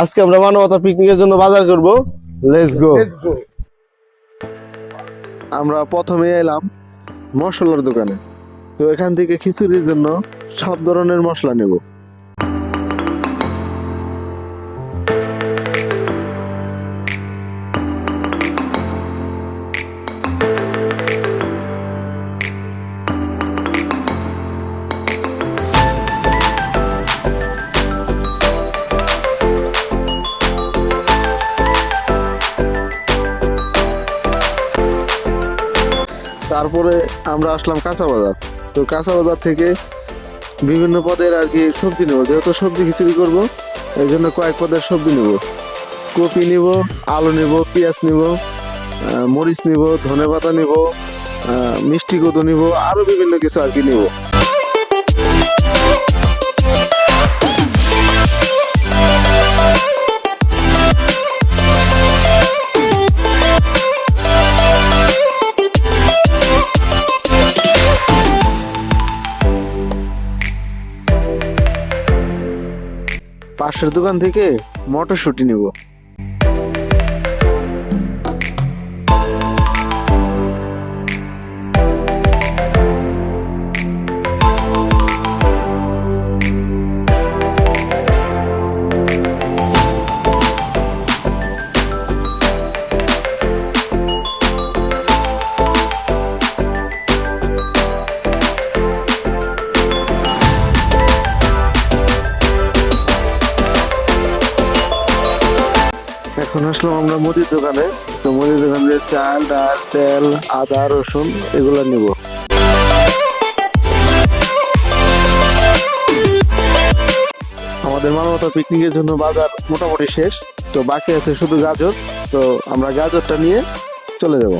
আজকে আমরা মানবতা পিকনিকের জন্য বাজার করব। লেটস গো আমরা প্রথমে এলাম মশলার দোকানে। তো এখান থেকে খিচুড়ির জন্য সব ধরনের মশলা নেব। তারপরে আমরা আসলাম কাঁচা বাজার। তো কাঁচা বাজার থেকে বিভিন্ন পদের আর কি সবজি নেব। যেহেতু সবজি খিচুড়ি করব, এই জন্য কয়েক পদের সবজি নেব। কপি নিব, আলু নেব, পেঁয়াজ নিব মরিচ নিব ধনে পাতা নিব মিষ্টি কদু নিব আরও বিভিন্ন কিছু আর কি নিব। পাশের দোকান থেকে মটরশুঁটি নিব। এখন আসলাম আমরা মুদির দোকানে। তো মুদির দোকানে চাল, ডাল, তেল, আদা, রসুন এগুলো নিব। আমাদের মানবতা পিকনিকের জন্য বাজার মোটামুটি শেষ। তো বাকি আছে শুধু গাজর। তো আমরা গাজরটা নিয়ে চলে যাব।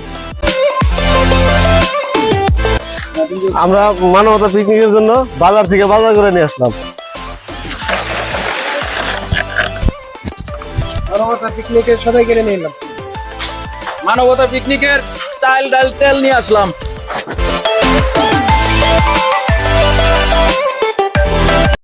আমরা মানবতা পিকনিকের জন্য বাজার থেকে বাজার করে নিয়ে আসলাম। মানবতা পিকনিকের সবাই কিনে নিলাম। মানবতা পিকনিকের চাল ডাল তেল নিয়ে আসলাম।